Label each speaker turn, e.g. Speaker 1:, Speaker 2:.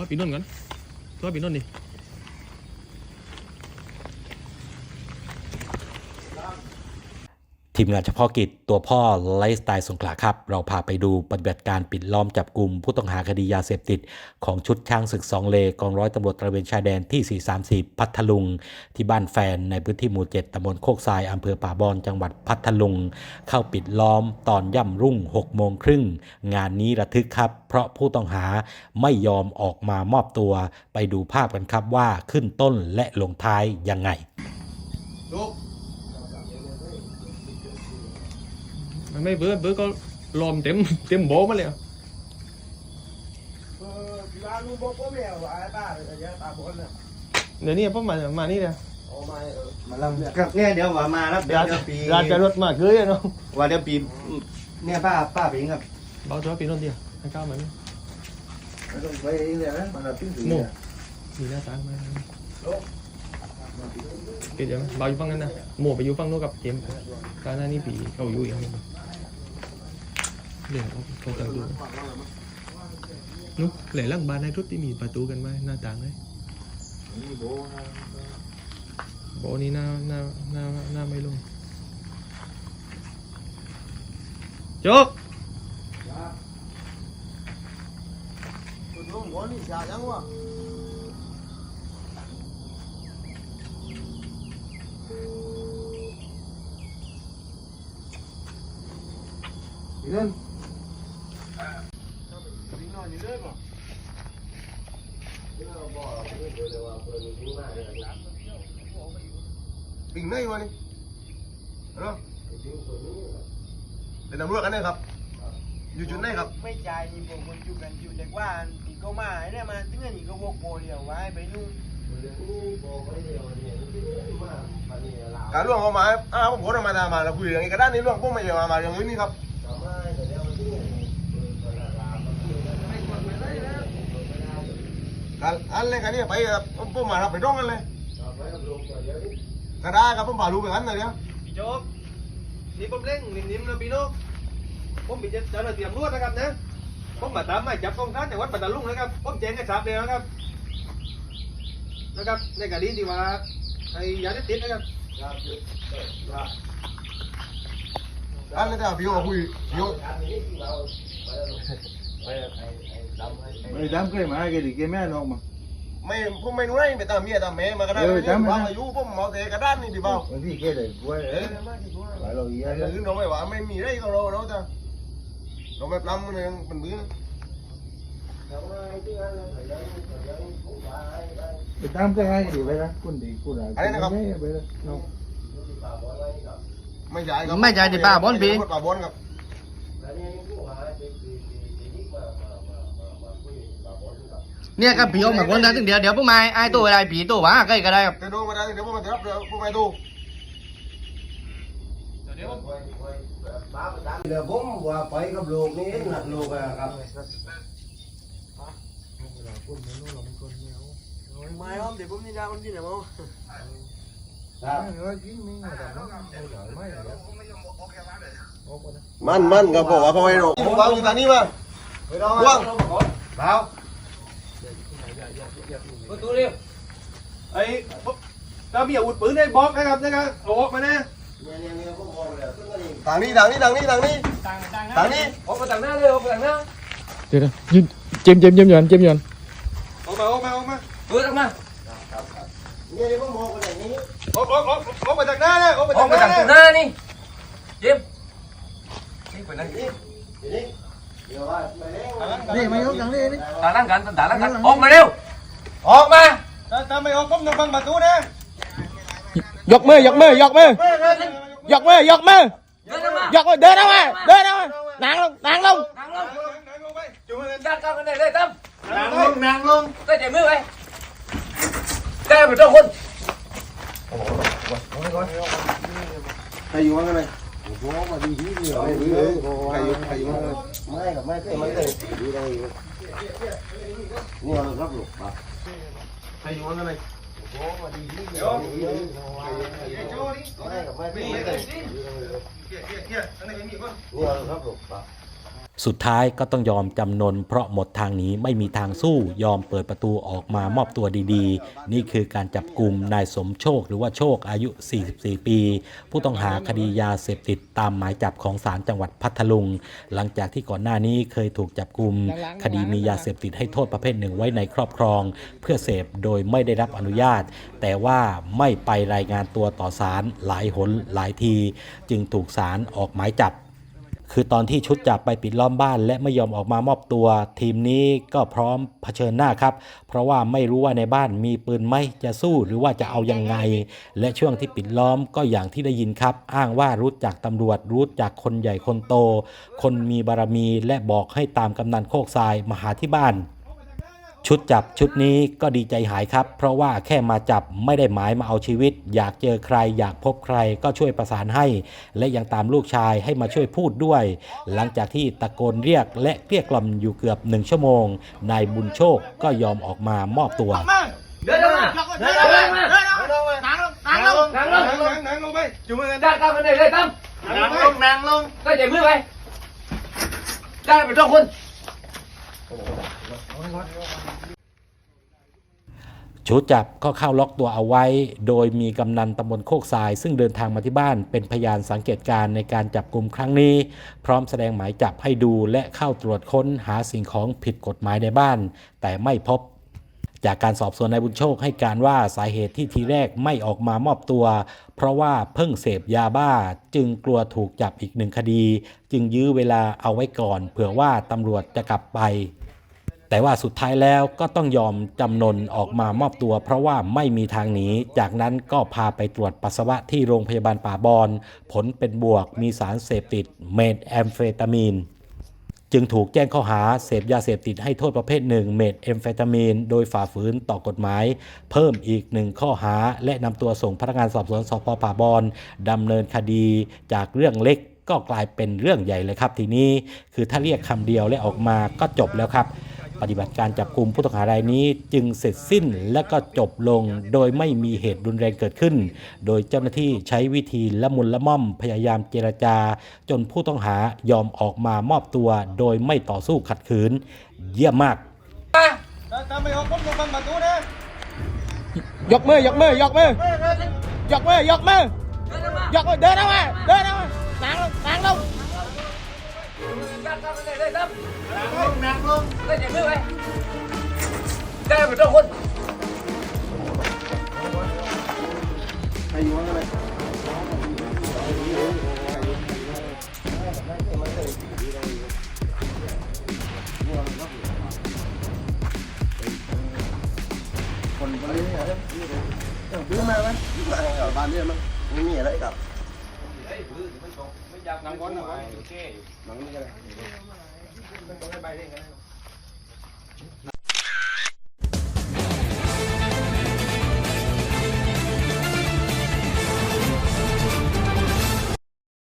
Speaker 1: ตัวปีนนท์ก่อนโทรให้ปีนนท์ดิ
Speaker 2: ทีมงานเฉพาะกิจตัวพ่อไลฟ์สไตล์สงขลาครับ เราพาไปดูปฏิบัติการปิดล้อมจับกลุ่มผู้ต้องหาคดียาเสพติด ของชุดช่างศึกสองเลกองร้อยตำรวจตระเวนชายแดนที่ 434 พัทลุง ที่บ้านแฟนในพื้นที่หมู่ 7ตำบลโคกทรายอำเภอป่าบอนจังหวัดพัทลุง เข้าปิดล้อมตอนย่ำรุ่ง 6 โมงครึ่ง งานนี้ระทึกครับ เพราะผู้ต้องหาไม่ยอมออกมามอบตัว ไปดูภาพกันครับว่าขึ้นต้นและลงท้ายยังไง
Speaker 1: ลูก ไม่เบื่อเบื่อก็ลอมเต็มเต็มโบมาเลยเดี๋ยวนี้พ่อมามานี่เลย
Speaker 3: มาลำเนี่ยเดี๋ย
Speaker 1: วว่า
Speaker 3: มาแล้วเดี๋ยวปี
Speaker 1: รานจะรถมากเลยเนาะ
Speaker 3: ว่าเดี๋ยวปี
Speaker 1: เนี่
Speaker 4: ยป้าป้าปีงครั
Speaker 1: บเราจะปีนนเดียวให้ก้าวมัน
Speaker 5: ไม่ต้งไปเองเลย
Speaker 1: นะ
Speaker 3: มันแบบปิ้
Speaker 1: ง
Speaker 3: ถึงเนี่ย
Speaker 1: มีหน้าตาไหมปิดยังเบาอยู่ฟังนั้นนะหมู่ไปอยู่ฟังโน้นกับเจมส์การหน้านี่ปีเขาอยู่อีก เหล่ล่างบ้านในทุกที่มีประตูกันไหมหน้าต่างไหมโบนี่หน้าหน้าหน้าหน้าไม่ลงโจ๊ก
Speaker 3: không có gì sao chẳng quá đi lên bình này mà đi đúng không để làm nước anh này ครับ อยู่จุดไหนครับ
Speaker 6: ไม่ใจายนี่ผมคนอยู่กันอยู่แต่ว่าอีกก็มาไอ้เนี่ยมาถึงอันนี้ก็วกโมเดียวไว้ไปนู่น
Speaker 3: การล่วงเขามาอ้าวผมโหมาตามมาเราคุยเรื่องนี้ก็ด้านนี้ล่วงพวกไม่เดียวมามาเรื่องนี้ครับการ อันเลยกันนี่ไปครับพวกมาครับไปร่องกันเลยกระดาครับผมพาลูกไปกันเลยเดี๋ยว
Speaker 6: พี่โจ๊กนี่ผมเล่งนิ่มๆนะพี่น้องผมมีเจ้าหน้าที่ตำรวจนะครับนะผมมาตามหมายจับกองทัพในวัดปัตตาลุงนะครับผมแจ้งให้ทราบเลยนะครับ นะครับในคดีที่ว่าไอ้ยาเสพติดนะครับ
Speaker 3: อันเลยเดี๋ยวพี่โอ คุยพี่โอ
Speaker 5: Mày dám cái mà cái gì cái mẹ nó mà
Speaker 3: ไม่ผมไม่รู้ได้ไปตามเมียตามแม่มากระด้าง
Speaker 5: เออจำไม่ได้
Speaker 3: วางอายุผมหมอเตะกระด้านนี่ดิเปล่า
Speaker 5: cái gì cái này quay
Speaker 3: เอ๊ะ
Speaker 5: đấy phải là gì
Speaker 3: เรื่องอื่นเราไม่ว่าไม่มีได้ก็เราเราจะเราไม่ปล้ำมันเองมันบื้อ
Speaker 5: Mày dám cái hai cái gì vậy đó con đi con là
Speaker 3: Ở đây nó không?
Speaker 5: cái vậy đó nó
Speaker 3: ไม่ใช่ครับ
Speaker 6: ไม่ใช่ดิป้าบอลพี่
Speaker 3: ป้าบอลครับ
Speaker 6: เนี่ยครับผีออกมาคนนั้นถึงเดี๋ยวเดี๋ยวพวกมาไอ้ตัวอะไรผีตัววะใกล้ก็ได้ครับ
Speaker 3: เดี๋ยวดูมาได้เดี๋ยวผมมารับเดี๋ยวผมมาดู
Speaker 7: เดี๋ยวผมว่าไปกับลูกนี่หนักลูกอะครับ
Speaker 6: ไม่ครับเดี๋ยวผมนี่ได้คนที่ไหนมั้ง
Speaker 7: ครับ
Speaker 5: nó chín miếng mà nó nó đợi mấy rồi đó
Speaker 3: มันมันครับบอกว่าเขาไม่รู้ผมวางอยู่ทางนี้มาว่าง
Speaker 7: เปล่า
Speaker 6: ประตูเร็วไอ้ถ้ามีอาวุธปืนได้บล็อกนะครับนะครับเอาออกมานะ
Speaker 7: เนี่ยเนี่ยเนี่ยผมบอกเลยซึ่งก็นี่
Speaker 3: ทางนี้ทางนี้ทางนี้ทางนี้ทางนี้
Speaker 6: ออกมาต่างหน้าเลยออกมาต่างหน้า
Speaker 1: เดี๋ยวยืนเจมเจมเจมยอนเจมยอน
Speaker 6: ออกมาออกมาออกมาเปิดออกมา
Speaker 7: เนี่ยเนี่ยวผมบอกกันอย่างนี้
Speaker 6: ออกออกออกออกมาจากหน้าเลยออกมา
Speaker 8: อ
Speaker 6: จา
Speaker 8: อกก
Speaker 6: หน้า
Speaker 8: จากหน้านี่เจมส์นี่เป็นนั่น
Speaker 7: นี่นี่เดี๋ยวว่าไปเล่น
Speaker 5: đi mày uống thằng đi đi
Speaker 8: ตาลังกันตาลังกันออกมาเร็ว ออกมา
Speaker 6: ถ้าถ้าไม่ออกผมต้องบังประตูนะ
Speaker 1: ยกมือยกมือยกมือยกมือยกมือ
Speaker 8: เดินออกมาย
Speaker 1: กมือเดินออกมาเดินออกมานั่งลงนั่งลง
Speaker 8: นั่งลง
Speaker 6: นั่งลงไปจุ่มเลย
Speaker 8: จัดการกันได้เลยตั้ม
Speaker 6: นั่งลงนั่งลง
Speaker 8: ได้ใจมือไว้ได้ไปทุกคน
Speaker 3: ใครอยู่ว่าง กันเลย
Speaker 7: ผมบอกว่าดีที่เดียว
Speaker 3: ใครอยู่ใครอยู่ใครอยู่ว่างกันเลย
Speaker 7: ไม่กับไม่เคยไม่เคยดีได้นี่เรารับลูกป่ะ
Speaker 3: ใครอยู่อันเลย
Speaker 7: โอ้มาดีที่เดียวไม่กับไม่เคยไม่เคย
Speaker 3: เกี่ยเกี่ยเกี่ยนี่
Speaker 7: เรารับลูกป่ะ
Speaker 2: สุดท้ายก็ต้องยอมจำนน เพราะหมดทางหนีไม่มีทางสู้ยอมเปิดประตูออกมามอบตัวดีๆ นี่คือการจับกลุ่มนายสมโชคหรือว่าโชคอายุ 44 ปี ผู้ต้องหาคดียาเสพติดตามหมายจับของศาลจังหวัดพัทลุง หลังจากที่ก่อนหน้านี้เคยถูกจับกลุ่มคดีมียาเสพติดให้โทษประเภทหนึ่งไว้ในครอบครอง เพื่อเสพโดยไม่ได้รับอนุญาต แต่ว่าไม่ไปรายงานตัวต่อศาลหลายหนหลายที จึงถูกศาลออกหมายจับ คือตอนที่ชุดจับไปปิดล้อมบ้าน และไม่ยอมออกมามอบตัว ทีมนี้ก็พร้อมเผชิญหน้าครับ เพราะว่าไม่รู้ว่าในบ้านมีปืนไหมจะสู้หรือว่าจะเอายังไง และช่วงที่ปิดล้อมก็อย่างที่ได้ยินครับ อ้างว่ารู้จักตำรวจรู้จักคนใหญ่คนโต คนมีบารมีและบอกให้ตามกำนันโคกทรายมาหาที่บ้าน ชุดจับชุดนี้ก็ดีใจหายครับ เพราะว่าแค่มาจับไม่ได้หมายมาเอาชีวิต อยากเจอใคร อยากพบใครก็ช่วยประสานให้ และยังตามลูกชายให้มาช่วยพูดด้วย หลังจากที่ตะโกนเรียกและเกลี้ยกล่อมอยู่เกือบหนึ่งชั่วโมงนายบุญโชคก็ยอมออกมามอบตัว
Speaker 8: เดินลงมาเดินลงมาเดินลงมานั่งลงมานั่งลงนั่งลง
Speaker 6: นั่งลงนั่งลงไปจุ่มมือกัน
Speaker 8: ด้านข้างมันเลยเลยตั้ม
Speaker 6: นั่งลงนั่งลง
Speaker 8: ก็ใจมือไปด้านเป็นสองคน
Speaker 2: ชุดจับก็เข้าล็อกตัวเอาไว้ โดยมีกำนันตำบลโคกทราย ซึ่งเดินทางมาที่บ้านเป็นพยานสังเกตการณ์ในการจับกลุ่มครั้งนี้ พร้อมแสดงหมายจับให้ดูและเข้าตรวจค้นหาสิ่งของผิดกฎหมายในบ้าน แต่ไม่พบ จากการสอบสวนนายบุญโชคให้การว่าสาเหตุที่ทีแรกไม่ออกมามอบตัว เพราะว่าเพิ่งเสพยาบ้า จึงกลัวถูกจับอีกหนึ่งคดี จึงยื้อเวลาเอาไว้ก่อน เผื่อว่าตำรวจจะกลับไป แต่ว่าสุดท้ายแล้วก็ต้องยอมจำนนออกมามอบตัว เพราะว่าไม่มีทางหนี จากนั้นก็พาไปตรวจปัสสาวะที่โรงพยาบาลป่าบอน ผลเป็นบวกมีสารเสพติดเมทแอมเฟตามีนจึงถูกแจ้งข้อหาเสพยาเสพติดให้โทษประเภทหนึ่งเมทแอมเฟตามีน โดยฝ่าฝืนต่อกฎหมาย เพิ่มอีกหนึ่งข้อหา และนำตัวส่งพนักงานสอบสวนสพป่าบอนดำเนินคดีจากเรื่องเล็กก็กลายเป็นเรื่องใหญ่เลยครับ ทีนี้คือถ้าเรียกคำเดียวและออกมาก็จบแล้วครับ ปฏิบัติการจับกลุ่มผู้ต้องหารายนี้จึงเสร็จสิ้นและก็จบลงโดยไม่มีเหตุรุนแรงเกิดขึ้น โดยเจ้าหน้าที่ใช้วิธีละมุนละม่อมพยายามเจรจา จนผู้ต้องหายอมออกมามอบตัว โดยไม่ต่อสู้ขัดขืน เยี่ยมมาก
Speaker 6: ตามไปออกผมลงบังประตูนะ
Speaker 1: ยกมือยกมือยกมือยกมือยกมือ
Speaker 8: ย
Speaker 1: กมือเดินออกมาเดินออกมานั่งลงนั่งลง
Speaker 8: ด้านข้างมันเลยเลยตั้ม
Speaker 6: นั่งลงนั่งลง
Speaker 8: ก็ใจมือไปด้านเป็นสองคน
Speaker 7: ดื้อมาไหมมากับบ้านเนี่ยมั้งไม่มีอะไรครับ
Speaker 6: นังบนหน่อยโอเค
Speaker 7: หนังนี่ก็ได้
Speaker 6: ไม่ต้องให้ใบเร่งนะ